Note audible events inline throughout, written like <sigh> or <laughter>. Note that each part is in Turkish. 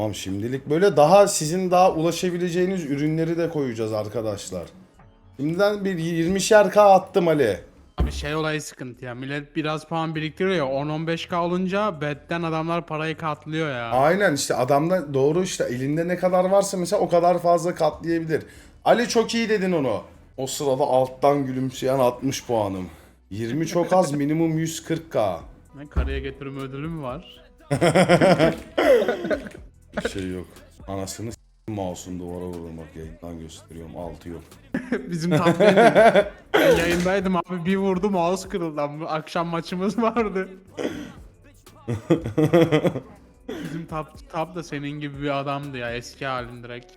Tamam şimdilik böyle daha sizin daha ulaşabileceğiniz ürünleri de koyacağız arkadaşlar. Şimdiden bir 20'şer K attım Ali. Abi şey olayı sıkıntı ya. Millet biraz puan biriktiriyor ya. 10-15k olunca betten adamlar parayı katlıyor ya. Aynen işte adamda doğru işte elinde ne kadar varsa mesela o kadar fazla katlayabilir. Ali çok iyi dedin onu. O sırada alttan gülümseyen 60 puanım. 20 çok az minimum 140k. Ne karıya götürme ödülü mü var? <laughs> Bir şey yok. Anasını s- mouse'um duvara vurmak yayından gösteriyorum. Altı yok. <laughs> Bizim tatlıydı. <laughs> ben yayındaydım abi bir vurdum mouse kırıldı. Akşam maçımız vardı. Bizim tap, tap da senin gibi bir adamdı ya eski halin direkt.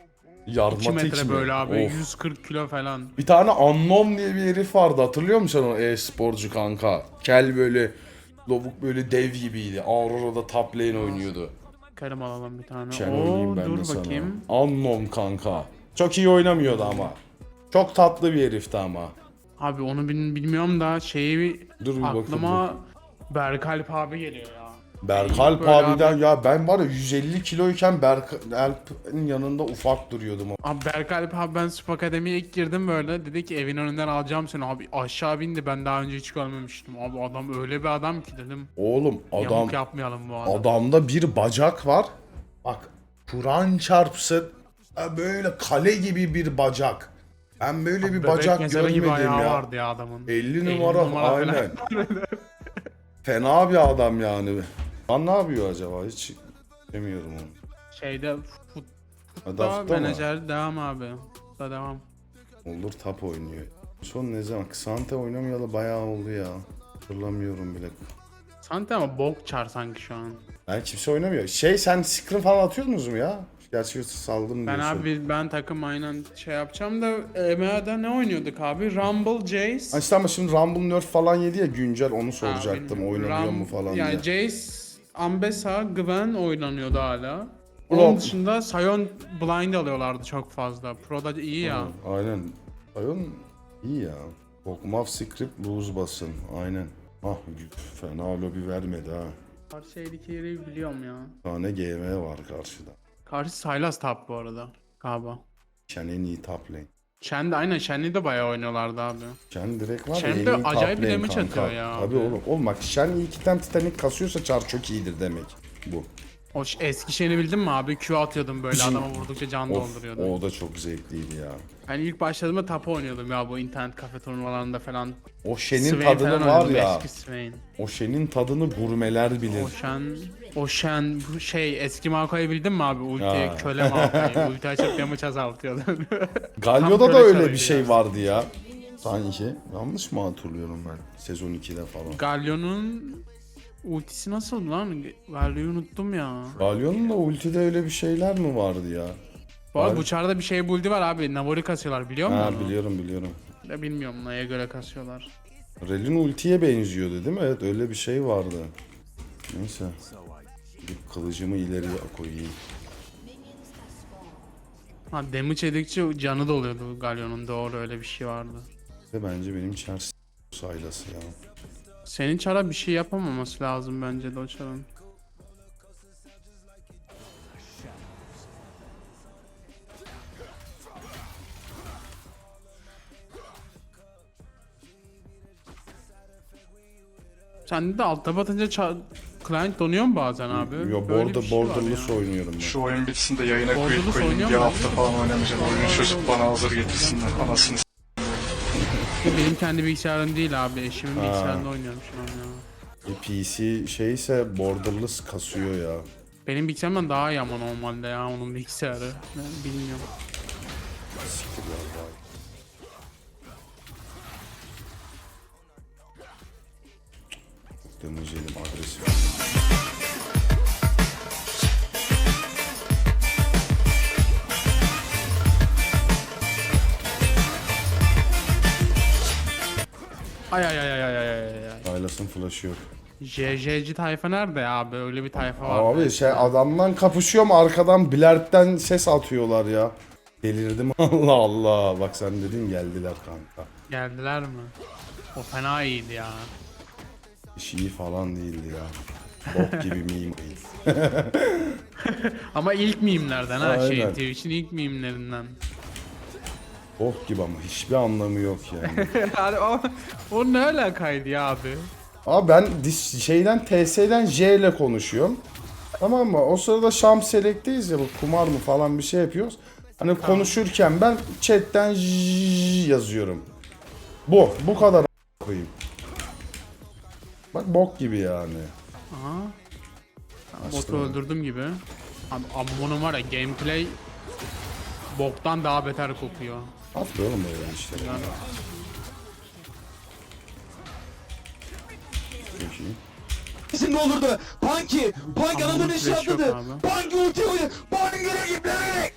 2 Yarmatik metre mi? böyle abi Of. 140 kilo falan. Bir tane Annom diye bir herif vardı hatırlıyor musun sen o e-sporcu kanka? Kel böyle lavuk böyle dev gibiydi. Aurora'da top lane oynuyordu. Karım alalım bir tane. Sen Oo oynayayım ben dur de sana. bakayım. Annom kanka. Çok iyi oynamıyordu ama. Çok tatlı bir herifti ama. Abi onu bil- bilmiyorum da şeyi Dur bir bakayım, aklıma Berkalp abi geliyor ya. Berkalp Böyle abiden ya ben var ya 150 kiloyken Berkalp'in yanında ufak duruyordum. Abi Berkalp abi ben Spor Akademi'ye ilk girdim böyle. Dedi ki evin önünden alacağım seni. Abi aşağı bindi ben daha önce hiç görmemiştim. Abi adam öyle bir adam ki dedim. Oğlum adam Yamuk yapmayalım bu adam. adamda bir bacak var. Bak Kur'an çarpsın böyle kale gibi bir bacak. Ben böyle bir Bebek bacak görmedim ya. vardı ya adamın. 50 numara, falan. aynen. <laughs> Fena bir adam yani. Lan ne yapıyor acaba hiç demiyorum onu. Şeyde fut, Adapta futbol mı? menajer devam abi. Da devam. Olur tap oynuyor. Son ne zaman? Sante oynamayalı bayağı oldu ya. Hatırlamıyorum bile. Sante ama bok çar sanki şu an. Ben kimse oynamıyor. Şey sen scrim falan atıyordunuz mu ya? Gerçi saldım Ben diyorsun. abi ben takım aynen şey yapacağım da EMA'da ne oynuyorduk abi? Rumble, Jace. Ha işte ama şimdi Rumble Nerf falan yedi ya güncel onu soracaktım. Oynanıyor mu falan Yani diye. Jace, Ambessa, Gwen oynanıyordu hala. Onun dışında Sion Blind alıyorlardı çok fazla. Pro'da iyi ya. Aynen. Ayın iyi ya. Okmav script lose basın. Aynen. Ah gü- fena lobi vermedi ha. Karşı eldeki yeri biliyorum ya. Tane GM var karşıda. Karşı Sylas top bu arada. Galiba. Shen en iyi top lane. Shen de aynen Shen'i de bayağı oynuyorlardı abi. Shen direkt var ya Shen en de acayip bir lane damage atıyor ya Tabii abi. oğlum. Oğlum bak iyi iki tane Titanic kasıyorsa çar çok iyidir demek. Bu. O ş- eski Shen'i bildin mi abi? Q atıyordum böyle <laughs> adama vurdukça can Of, dolduruyordu. o da çok zevkliydi ya. Ben ilk başladığımda tapu oynuyordum ya bu internet kafe turnuvalarında falan. O Shen'in Swain tadını falan var oynuyordum, ya. Eski Swain. O Shen'in tadını gurmeler bilir. Oşen, Oşen bu şey eski Maokai bildin mi abi? Ulti Ha. köle Maokai. <laughs> Ulti açıp damage azaltıyordu. <laughs> Galio'da Tam da öyle bir şey vardı ya. Sanki. Yanlış mı hatırlıyorum ben? Sezon 2'de falan. Galio'nun ultisi nasıl lan? Galio'yu unuttum ya. Galio'nun da ultide öyle bir şeyler mi vardı ya? Bu arada Var. bu çarda bir şey buldu var abi. Navori kasıyorlar biliyor musun? Ha onu? biliyorum biliyorum. Ya bilmiyorum neye göre kasıyorlar. Rel'in ultiye benziyordu değil mi? Evet öyle bir şey vardı. Neyse. Bir kılıcımı ileriye koyayım. Ha damage yedikçe canı doluyordu Galio'nun doğru öyle bir şey vardı. Ve bence benim çar s- saylası ya. Senin çara bir şey yapamaması lazım bence de o çarın. Sende de altta batınca ça- client donuyor mu bazen abi? Yo Böyle border, bir şey var borderless ya. oynuyorum ben. Şu oyun bitsin de yayına Orada koyup koyayım. oynuyor Bir mu? hafta falan oynamayacağım. Oyunu çözüp bana hazır getirsinler. Anasını Benim kendi bilgisayarım değil abi. Eşimin bilgisayarında oynuyorum şu an ya. E, PC şeyse borderless kasıyor ya. Benim bilgisayarımdan daha iyi ama normalde ya onun bilgisayarı. Ben bilmiyorum. Siktir ya vay. Demojelim agresif. Ay ay ay ay ay ay ay ay. Aylas'ın flash'ı yok. JJ'ci tayfa nerede abi? Öyle bir tayfa var. Abi şey adamdan kapışıyor mu arkadan Blert'ten ses atıyorlar ya. Delirdim <laughs> Allah Allah. Bak sen dedin geldiler kanka. Geldiler mi? O fena iyiydi ya. İş iyi falan değildi ya. Bok gibi <laughs> meme. Ama ilk mimlerden ha Aynen. şey Twitch'in ilk mimlerinden. Bok gibi ama hiçbir anlamı yok yani. <laughs> yani o, o ne alakaydı ya abi? Abi ben dis- şeyden TS'den J ile konuşuyorum. Tamam mı? O sırada Şam Select'teyiz ya bu kumar mı falan bir şey yapıyoruz. Hani konuşurken ben chatten J yazıyorum. Bu. Bu kadar a- koyayım. Bak bok gibi yani. Aha. Botu öldürdüm gibi. Abi, abi bunun var ya gameplay boktan daha beter kokuyor. At be oğlum böyle işleri. Yani. Şimdi olurdu. Bunun işi flash yok atladı. Punky ulti oyunu. Punky geri gitmeye.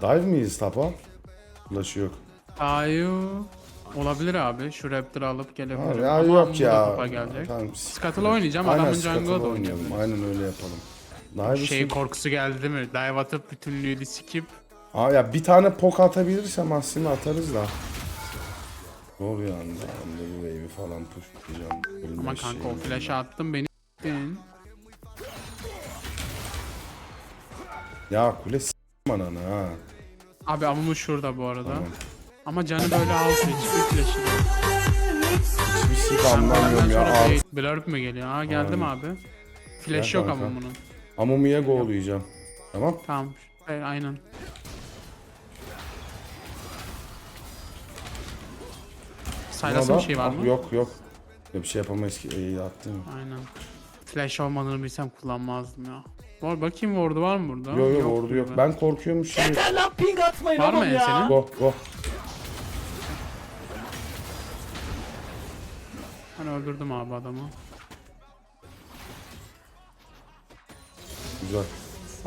Dive miyiz tapa? Flash'ı yok. Ayu olabilir abi. Şu Raptor'ı alıp gelebilir. Abi, ya Ama yok ya. gelecek. Tamam. Scuttle oynayacağım, Aynen, adamın jungle'ı da oynayalım. Aynen öyle yapalım. Dive'ı Şey korkusu geldi mi? Dive atıp bütünlüğü skip. Aa ya bir tane pok atabilirsem aslında atarız da. Zor yani. Bir wave'i falan pushlayacağım. Ama kanka o flash'ı attım beni s**tin. Ya kule s**tim ananı ha. Abi amumu şurada bu arada. Tamam. Ama canı böyle az hiçbir flash'ı yok. Hiçbir şey anlamıyorum ya. blurb mü geliyor? Ha geldim abi. Flash Gel yok kanka. ama bunun. Amumi'ye go'layacağım. Tamam. Tamam. E, aynen. Buna bir şey var Ah, mı? Yok yok. Ya bir şey yapamayız ki. İyi attım. Aynen. Flash olmadığını bilsem kullanmazdım ya. Var bakayım ward'u var mı burada? Yok yok ordu yok. Ben korkuyormuş gibi. Yeter lan ping atmayın Var mı oğlum ya. Ensel'in? Go go. Ben öldürdüm abi adamı. Güzel.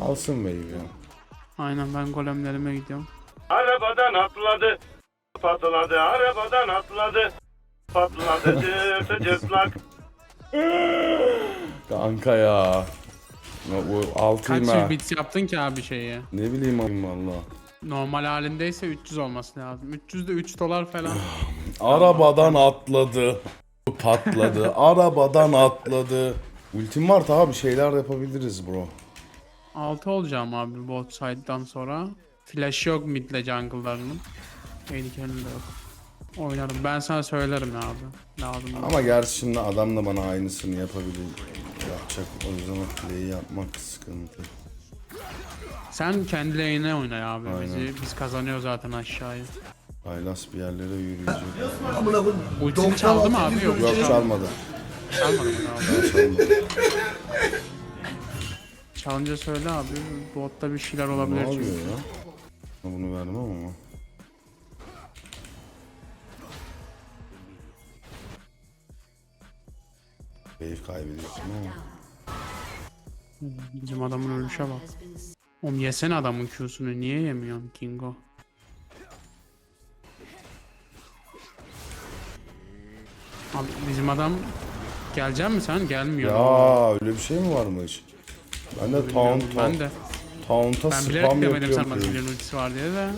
Alsın wave ya. Aynen ben golemlerime gidiyorum. Arabadan atladı. Patladı. Arabadan atladı. Patladı. Cırtı cırtlak. <laughs> Kanka ya. Ya Bu altıyım Kaç ha. yüz bits yaptın ki abi şeyi? Ne bileyim oğlum valla. Normal halindeyse 300 olması lazım. 300 de 3 dolar falan. <sighs> Arabadan atladı. Patladı. <laughs> Arabadan atladı. Ultim var daha bir şeyler yapabiliriz bro. 6 olacağım abi bot side'dan sonra. Flash yok midle jungle'larının. Tehlikelinin de yok. Oynarım. Ben sana söylerim ya abi. Lazım. Ama gerçi şimdi adam da bana aynısını yapabilir. Yapacak o yüzden o play'i yapmak sıkıntı. Sen kendi lane'e oyna ya abi. Aynen. Bizi, biz kazanıyor zaten aşağıyı. Aylas bir yerlere yürüyecek. Ultini çaldı mı abi? Yok. Yok çalmadı. Çalmadı mı? Tamam. Çalınca söyle abi. Botta bir şeyler ne olabilir oluyor çünkü. ya? Bunu vermem ama. Wave kaybediyorsun ama. Bizim adamın ölüşe bak. Oğlum yesene adamın Q'sunu niye yemiyorsun Kingo? Abi bizim adam gelecek mi sen? Gelmiyor. Ya öyle bir şey mi varmış? Ben de taunt, ben de. taunt'a Ben bilerek spam demedim yapıyorum. sana ki. Zill'in ultisi var diye de.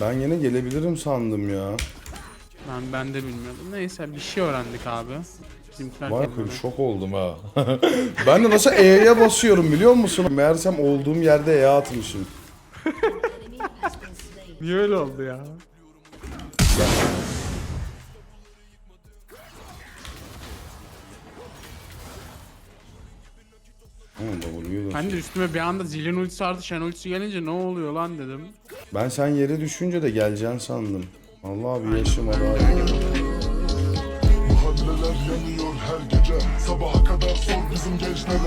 Ben yine gelebilirim sandım ya. Ben, ben de bilmiyordum. Neyse bir şey öğrendik abi. Bizimkiler be şok oldum ha. <laughs> ben de nasıl E'ye basıyorum biliyor musun? Meğersem olduğum yerde E atmışım. <laughs> Niye öyle oldu ya? Da- Ben de üstüme bir anda zilin ultisi artı Shen ultisi gelince ne oluyor lan dedim. Ben sen yere düşünce de geleceksin sandım. Allah bir yaşıma daha iyi. Mahalleler yanıyor her gece Sabaha kadar sor bizim gençlere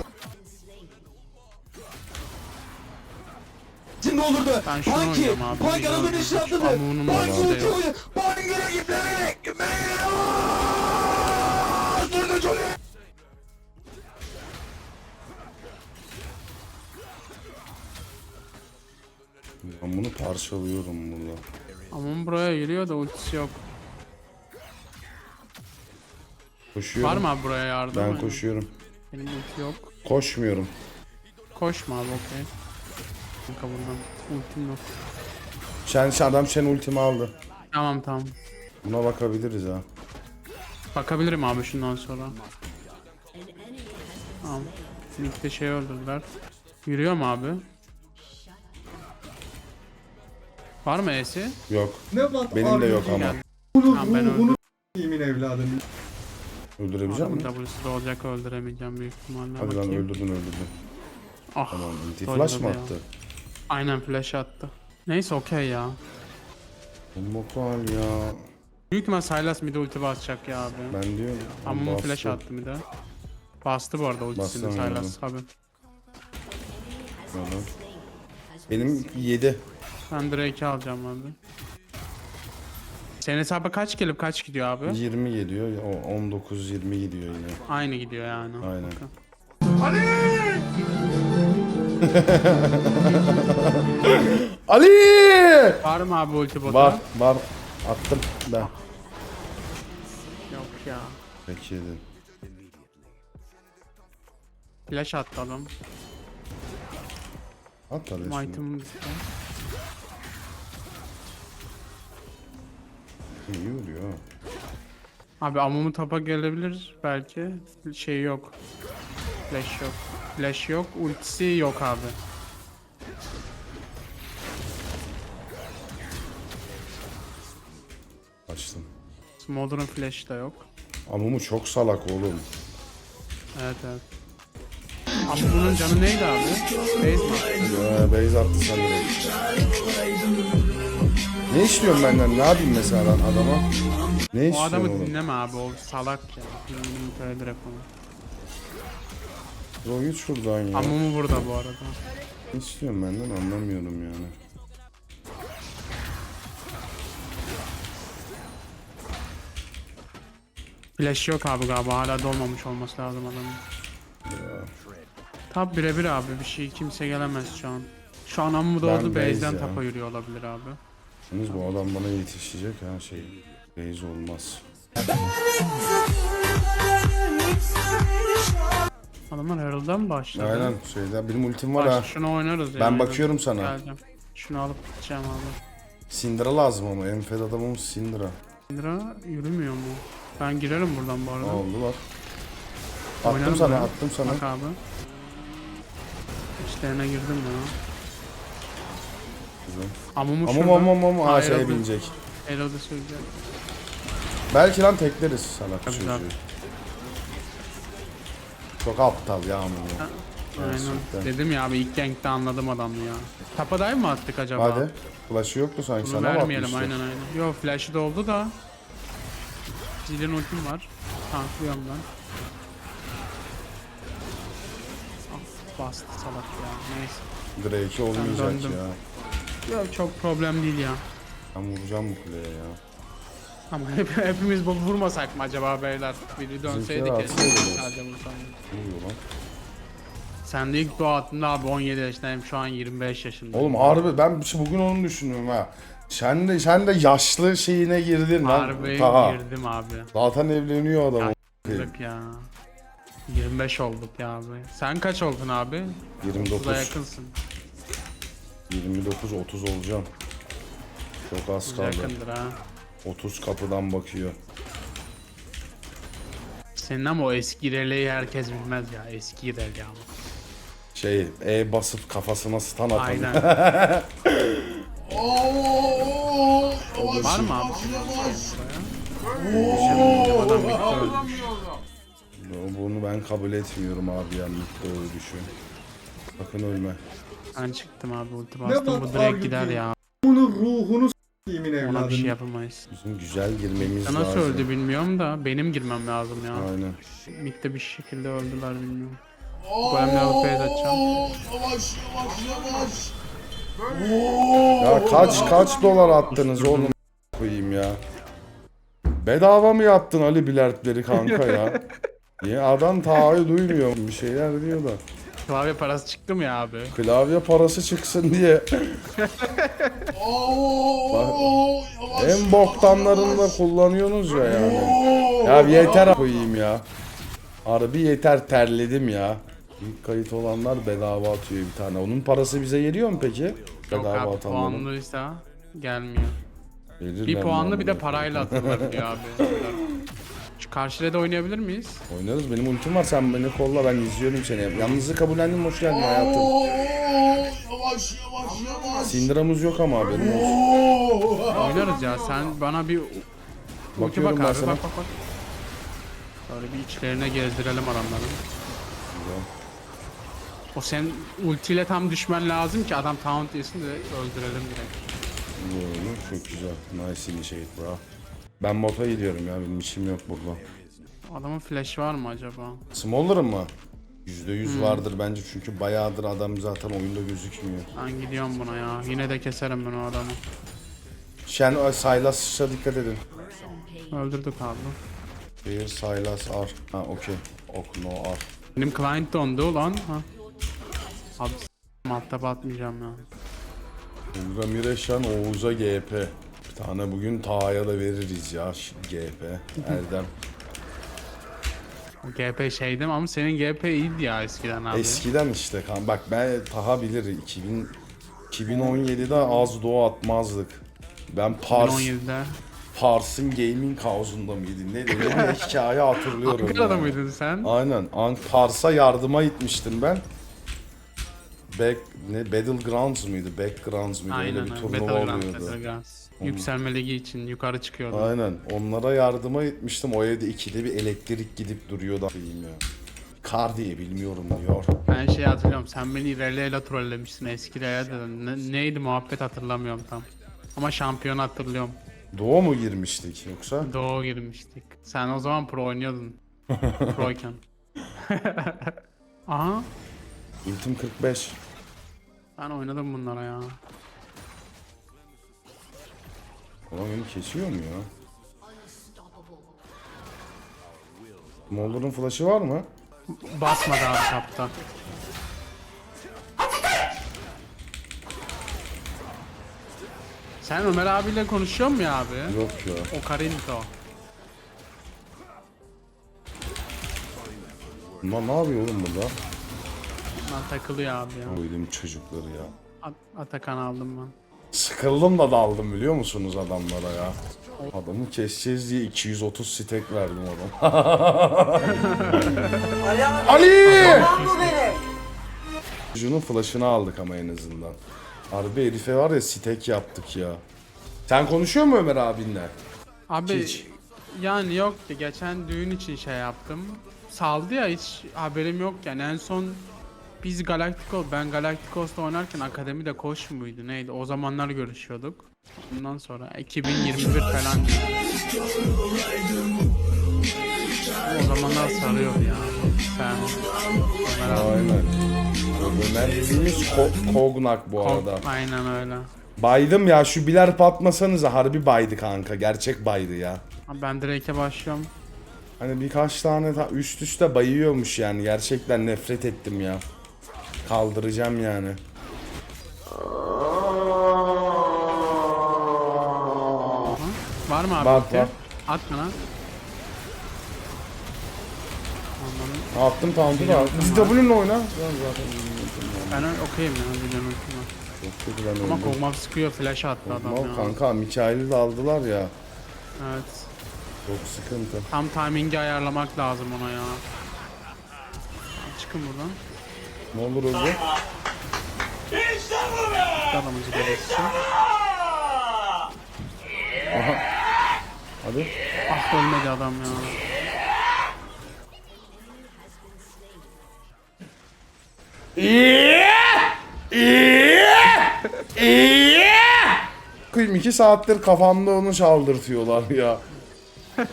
Şimdi olurdu. Ben şunu Punky. oynayacağım abi. Punk anadolu Biliyorum. işi atladı. Amuğunun Punky babası ulti yok. gitmeye. Johnny. Ben bunu parçalıyorum burada. Ama buraya geliyor da ultisi yok. Koşuyorum. Var mı abi buraya yardım? Ben Aynen. koşuyorum. Benim ulti yok. Koşmuyorum. Koşma abi okey. Kanka buradan ultim yok. Şen, adam Şen ultimi aldı. Tamam tamam. Buna bakabiliriz ha. Bakabilirim abi şundan sonra. Tamam. Mid'de şey öldürdüler. Yürüyor mu abi? Var mı E'si? Yok. Ne bak Benim de yok ama. Bunu Tamam, ben ruhunu s**eyim evladım. Öldürebilecek Adamın misin? W'si de olacak öldüremeyeceğim büyük ihtimalle. Hadi lan Bakayım. öldürdün öldürdün. Ah. Tamam. Anti Öldürdü flash mı ya. attı? Aynen flash attı. Neyse okey ya. Mokal ya. Büyük ihtimal Sylas mid'e ulti basacak ya abi. Ben diyorum. Ama bu bastı. flash attı mid'e. Bastı bu arada ultisini Bastı, Sylas abi. Benim 7. Ben Drake'i alacağım abi. Senin hesaba kaç gelip kaç gidiyor abi? 20 geliyor. O 19 20 gidiyor yine. Aynı gidiyor yani. Aynen. Okey. <laughs> Ali! Var mı abi ulti bota? Var var. Attım ben. Yok ya. Peki yedin. Flash attı adam. At hadi üstüne. İyi ha. Abi Amumu tapa gelebilir belki. Şey yok. Flash yok. Flash yok. Ultisi yok abi. Açtım. Smolder'ın flash da yok. Amumu çok salak oğlum. Evet evet. Amumunun canı neydi abi? Base mi? Ya base attı direkt. Ne istiyorsun benden? Ne yapayım mesela ben adama? Ne O istiyorsun adamı oğlum? dinleme abi o salak ya. Dinlemeyi söyle direkt onu. Bro git şuradan ya. Amumu burada bu arada. Ne istiyorsun benden anlamıyorum yani. Flash yok abi galiba hala dolmamış olması lazım adamın. Tab birebir abi bir şey kimse gelemez şu an. Şu an doğdu Ben base base'den ya. tapa yürüyor olabilir abi. Yalnız bu adam bana yetişecek ha şey. Base olmaz. Adamlar Herald'dan başladı? Aynen şeyde benim ultim var Baş, ha. şunu oynarız ya. Ben aynen. bakıyorum sana. Geleceğim. Şunu alıp gideceğim abi. Syndra lazım ama en fed adamımız Syndra. Indra yürümüyor mu? Ben girerim buradan bu arada. Oldu bak. Attım Oynarım sana buraya. attım sana. Bak abi. İşlerine girdim ya. Güzel. Amumu Ama şurada. ama ama ha şeye binecek. Herald'ı söyleyecek. Belki lan tekleriz salak Tabii, çocuğu. tabii. Çok aptal ya. Aynen. Gerçekten. Dedim ya abi ilk gankte anladım adamı ya. Tapa dive mı attık acaba? Hadi. Flash'ı yoktu sanki Bunu sana vermeyelim atmıştı? aynen aynen. Yo flash'ı da oldu da. Zilin ultim var. Tanklıyorum ben. Ah, bastı salak ya. Neyse. Drake'i olmayacak döndüm. ya. Yok çok problem değil ya. Ben vuracağım bu kuleye ya. Ama hep, hepimiz bu vurmasak mı acaba beyler? Biri dönseydi ki. atsaydı biraz. Sadece vursam. Ne oluyor lan? Sen de ilk dua attığında abi 17 yaşındayım şu an 25 yaşındayım. Oğlum harbi ben şu- bugün onu düşünüyorum ha. Sen de sen de yaşlı şeyine girdin lan. Harbi Taha. girdim abi. Zaten evleniyor adam. Girdik ya. 25 olduk ya abi. Sen kaç oldun abi? 29. 30'a yakınsın. 29 30 olacağım. Çok az kaldı. Yakındır ha. 30 kapıdan bakıyor. Senin ama o eski releyi herkes bilmez ya. Eski rele ama. Şey E basıp kafasına stun atan. Aynen. <laughs> Var mı abi? Bunu ben kabul etmiyorum abi ya Mitte öyle düşün. Sakın ölme. Ben çıktım abi ulti bastım bu direkt gider ya. Bunu ruhunu s**eyim Ona bir evladım. şey yapamayız. Bizim güzel girmemiz Nasıl lazım. öldü bilmiyorum da benim girmem lazım ya. Aynen. Mid'de bir şekilde öldüler bilmiyorum. Golemle alıp base atacağım. Ya kaç kaç dolar attınız oğlum koyayım ya. Bedava mı yaptın Ali bilertleri kanka ya? <laughs> Niye adam taahhüt duymuyor bir şeyler diyor da. Klavye parası çıktı mı ya abi? Klavye parası çıksın diye. Bak, en boktanlarını da kullanıyorsunuz ya yani. Ya yeter koyayım ya. Harbi yeter terledim ya. İlk kayıt olanlar bedava atıyor bir tane. Onun parası bize geliyor mu peki? Yok Bedava abi atanların. puanlıysa gelmiyor. Verirler Bir puanlı bir de amına parayla atılabiliyor abi. <laughs> Şu karşıda da oynayabilir miyiz? Oynarız benim ultim var sen beni kolla ben izliyorum seni. Yalnızlığı kabullendim hoş geldin hayatım. Yavaş yavaş yavaş. Sindiramız yok ama haberin olsun. Oynarız ya sen bana bir ulti Bakıyorum bak ben abi bak bak bak. Böyle bir içlerine gezdirelim adamları. O sen ultiyle tam düşmen lazım ki adam taunt yesin de öldürelim direkt. Doğru, çok güzel. Nice initiate bro. Ben bota gidiyorum ya benim işim yok burada. Adamın flash var mı acaba? Smolder'ın mı? %100 vardır bence çünkü bayağıdır adam zaten oyunda gözükmüyor. Ben gidiyorum buna ya. Yine de keserim ben o adamı. Shen, Sylas'a dikkat edin. Öldürdük abi. Here, Sylas, R. Ha okey. Ok, no, R. Benim client dondu lan. Ha. Abi s- altta batmayacağım ya. Ulga Mireşan, Oğuz'a GP. Tane bugün Taha'ya da veririz ya GP. Erdem. GP şeydim ama senin GP iyiydi ya eskiden abi. Eskiden işte kan. Bak ben Taha bilir 2000 2017'de az doğu atmazdık. Ben Pars 2017'de. Pars'ın gaming house'unda mıydın? Ne dedi? Ne hikaye hatırlıyorum. Ankara'da yani. mıydın sen? Aynen. An Pars'a yardıma gitmiştim ben. Back ne Battlegrounds mıydı? Backgrounds mıydı? Aynen Öyle bir turnuva oluyordu. Battleground. Yükselme ligi için yukarı çıkıyordu. Aynen. Onlara yardıma gitmiştim. O evde ikide bir elektrik gidip duruyordu. Diyeyim ya. Kar diye bilmiyorum diyor. Ben şey hatırlıyorum. Sen beni ilerleyle trollemişsin eskilere dedim. Ne- neydi muhabbet hatırlamıyorum tam. Ama şampiyon hatırlıyorum. Doğu mu girmiştik yoksa? Doğu girmiştik. Sen o zaman pro oynuyordun. <laughs> Proyken. <laughs> Aha. Ultim 45. Ben oynadım bunlara ya. Ulan beni kesiyor mu ya? Molder'ın flash'ı var mı? Basmadı abi kapta. Sen Ömer abiyle konuşuyor mu ya abi? Yok ya. O Karinto. Bunlar ne yapıyor oğlum burada? Bunlar takılıyor abi ya. Koydum çocukları ya. At- Atakan aldım ben. Sıkıldım da daldım biliyor musunuz adamlara ya. Adamı keseceğiz diye 230 stek verdim adam. <laughs> Ali! Çocuğunun flash'ını aldık ama en azından. Harbi herife var ya stek yaptık ya. Sen konuşuyor mu Ömer abinle? Abi Hiç. yani yok ki geçen düğün için şey yaptım. Saldı ya hiç haberim yok yani en son biz Galacticos, ben Galacticos'ta oynarken akademide koş muydu neydi o zamanlar görüşüyorduk. Ondan sonra 2021 falan. O zamanlar sarıyordu ya. Sen. Aynen. Ömer dediğimiz Ko- Kognak bu arada. Aynen öyle. Baydım ya şu biler patmasanıza harbi baydı kanka. Gerçek baydı ya. Ben Drake'e başlıyorum. Hani birkaç tane ta- üst üste bayıyormuş yani. Gerçekten nefret ettim ya. Kaldıracağım yani. Var mı abi? Var, ulti? var. At bana. Attım tamamdır da. Biz W'nle oyna. Ben zaten Ben okeyim ya biliyorum ultim var. çok kötü ben Ama öldüm. sıkıyor flash attı adam Mal ya. kanka Mikail'i de aldılar ya. Evet. Çok sıkıntı. Tam timingi ayarlamak lazım ona ya. Çıkın buradan. Ne olur öldü? Adamımızı gelirsin. Hadi. Ah ölmedi adam ya. Kıyım iki saattir kafamda onu çaldırtıyorlar ya. <laughs>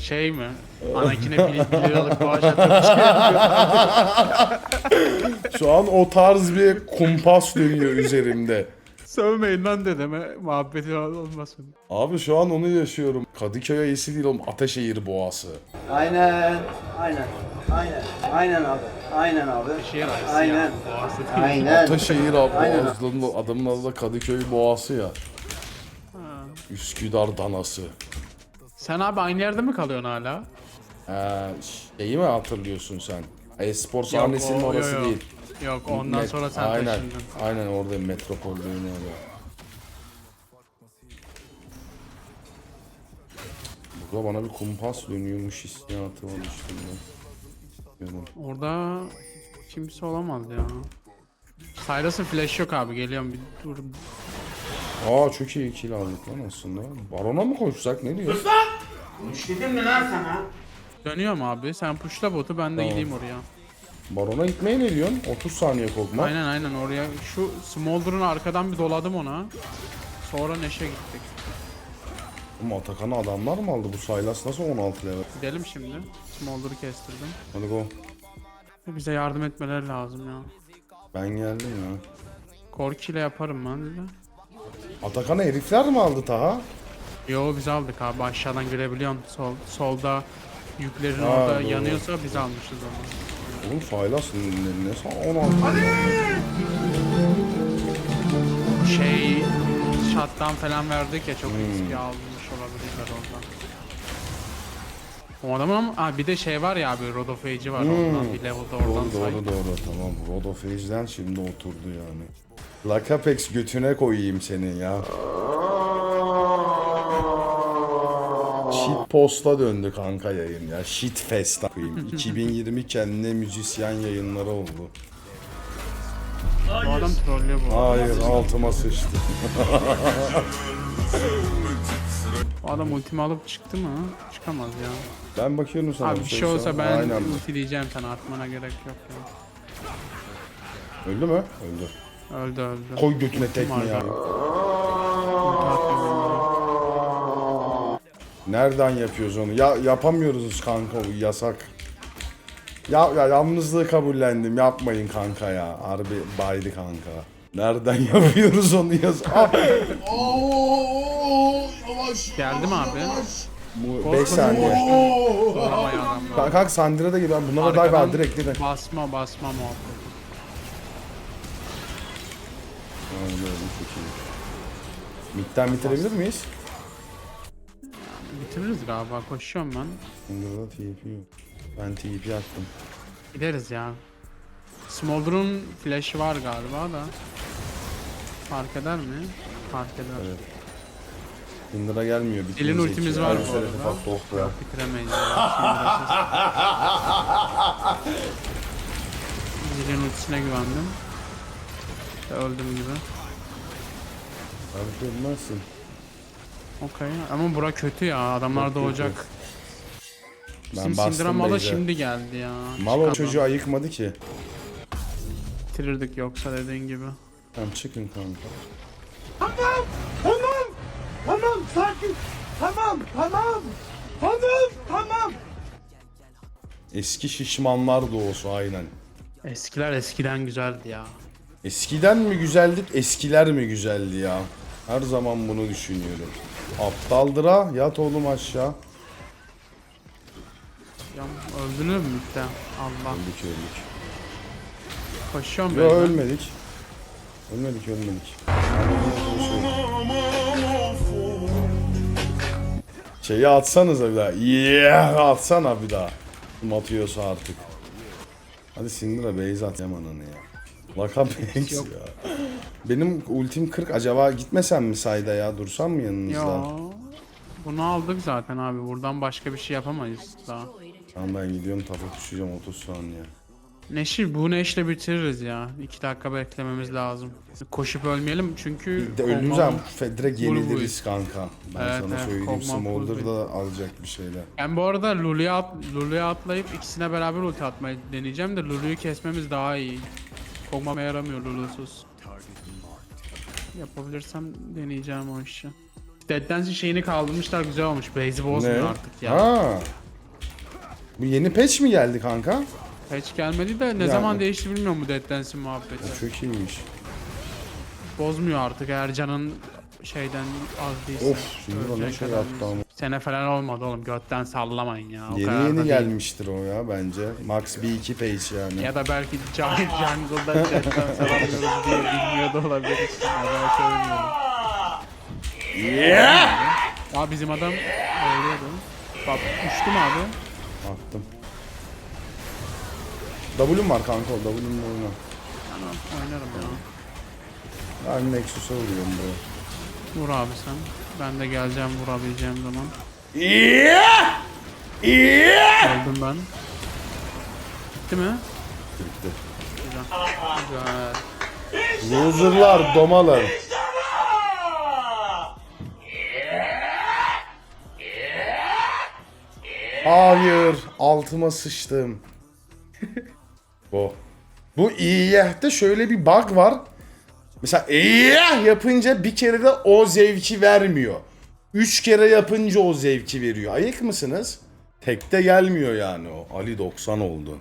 Şey mi? Anakin'e 1 liralık bağış yapıyor. <laughs> Şu an o tarz bir kumpas dönüyor üzerimde. Sövmeyin lan dedeme muhabbeti olmasın. Abi şu an onu yaşıyorum. Kadıköy ayısı değil oğlum Ataşehir boğası. Aynen, aynen, aynen, aynen abi, aynen abi, Şehir arası aynen, ya. Değil. aynen. Ataşehir abi Aynen. adamın, adamın adı da Kadıköy boğası ya. Üsküdar danası. Sen abi aynı yerde mi kalıyorsun hala? Ha, şeyi mi hatırlıyorsun sen? E-spor sahnesinin o- orası yo. değil. Yok ondan Met- sonra sen aynen, taşındın. Aynen oradayım metropolde oynuyorlar. Burada bana bir kumpas dönüyormuş hissiyatı oluştu. Yorum. Orada kimse olamaz ya. Cyrus'ın flash yok abi geliyorum bir dur. Aa çok iyi ikili aldık lan aslında. Barona mı koşsak ne diyor? Sus lan! Konuş dedim mi lan sana? Dönüyorum abi sen pushla botu ben de Tamam. gideyim oraya. Barona gitmeye ne diyorsun? 30 saniye kokma. Aynen aynen oraya şu Smolder'ın arkadan bir doladım ona. Sonra Neşe gittik. Ama Atakan'ı adamlar mı aldı? Bu Sylas nasıl 16 level? Gidelim şimdi. Smolder'ı kestirdim. Hadi go. Bize yardım etmeleri lazım ya. Ben geldim ya. Korki ile yaparım ben de. Atakan'ı herifler mi aldı Taha? Yo biz aldık abi aşağıdan görebiliyorsun. Sol, solda yüklerin Ha, orada doğru. yanıyorsa biz almışız onu. Oğlum Sylas ne, ne sa- 16 Şey shotdown falan verdik ya çok Hmm. XP almış olabilirler oradan. O adamın Aa, bir de şey var ya abi Rod of Age'i var oradan bir level'da oradan Hmm. Doğru say. doğru doğru tamam. Rod of Age'den şimdi oturdu yani. Lakapex götüne koyayım senin ya. Shit posta döndü kanka yayın ya. Shit fest koyayım. 2020 <laughs> kendine müzisyen yayınları oldu. Bu adam trollüyor bu. Hayır altıma sıçtı. Bu adam ultimi alıp çıktı mı? Çıkamaz ya. Ben bakıyorum sana Abi bir şey olsa ben Aynen. ultileyeceğim sana atmana gerek yok ya. Öldü mü? Öldü. Öldü öldü. Koy götüne tekme ya. Nereden yapıyoruz onu? Ya yapamıyoruz kanka o yasak. Ya, ya yalnızlığı kabullendim. Yapmayın kanka ya. Harbi baydı kanka. Nereden <laughs> yapıyoruz onu yaz? Ah! ya. Geldi mi abi? Bu 5 saniye. Adamlar. Kanka kanka Sandra da gibi. Bunlara da Arkadan ver direkt direkt. Basma basma iyi. Mid'den bitirebilir miyiz? Bitiririz galiba koşuyorum ben. Sandra'da TP yok. Ben TP attım. Gideriz ya. Smolder'un flash'ı var galiba da. Fark eder mi? Fark eder. Evet. Sandra gelmiyor. Bitmeyecek ultimiz var bu arada. ufak doh be. Bitiremeyiz. Zilin ultisine güvendim. Ve öldüm gibi. Abi olmazsın. Okey ama bura kötü ya. Adamlar Çok kötü. doğacak. Ben Bizim bastım base'e. şimdi geldi ya. Mal o çocuğu ayıkmadı ki. Bitirirdik yoksa dediğin gibi. Tamam çıkın kanka. Tamam. Tamam sakin. Tamam tamam. Tamam tamam. Eski şişmanlar doğusu aynen. Eskiler eskiden güzeldi ya. Eskiden mi güzeldik, eskiler mi güzeldi ya? Her zaman bunu düşünüyorum. Aptaldır ha, yat oğlum aşağı. Ya öldünür mü mitte? Allah. Öldük öldük. Koşuyorum Yo böyle. ölmedik. Ölmedik ölmedik. Şeyi atsanıza bir daha. Yeah atsana bir daha. Kim atıyorsa artık. Hadi Syndra base at anı ya. Lakap X ya. Benim ultim 40 acaba gitmesem mi sayda ya dursam mı yanınızda? Yo. Bunu aldık zaten abi. Buradan başka bir şey yapamayız daha. Tamam ben gidiyorum tafa düşeceğim 30 saniye. Neşi bu neşle bitiririz ya. 2 dakika beklememiz lazım. Koşup ölmeyelim çünkü De Kog'Maw- zaman direkt yeniliriz kanka. Ben Evet, sana evet, söyleyeyim Kog'Maw Smolder full da alacak bir şeyler. Ben bu arada Lulu'ya at, Lulu'ya atlayıp ikisine beraber ulti atmayı deneyeceğim de Lulu'yu kesmemiz daha iyi. Kog'Maw'a yaramıyor Lulu'suz. Yapabilirsem deneyeceğim o işi. Dead Dance'in şeyini kaldırmışlar güzel olmuş. Base'i bozmuyor artık ya. Ha. Bu yeni patch mi geldi kanka? Hiç gelmedi de ne Yani. zaman değişti bilmiyorum bu Dead Dance'in muhabbeti. Çok iyiymiş. Bozmuyor artık eğer canın şeyden az değilse. Of şimdi bana Ölecek şey kadar yaptı ama. Sene falan olmadı oğlum götten sallamayın ya. O Yeni kadar da yeni değil. gelmiştir o ya bence. Max bir iki page yani. Ya da belki Giant Jungle'da Dead'den salamıyoruz diye bilmiyor da olabilir. Ya ben söylemiyorum. Yeah! Aa bizim adam öyleydi. Bak uçtum abi. Attım. W'm var kanka o W'mle oyna. Tamam oynarım ya. Ben Nexus'a vuruyorum buraya. Vur abi sen. Ben de geleceğim vurabileceğim zaman. Yeah! Yeah! Aldım ben. Bitti mi? Bitti. Güzel. Loserlar domalar. Hayır, altıma sıçtım. <laughs> Bu. Bu iyiyehte şöyle bir bug var. Mesela iyiyeh yapınca bir kere de o zevki vermiyor. Üç kere yapınca o zevki veriyor. Ayık mısınız? Tekte gelmiyor yani o. Ali 90 oldu.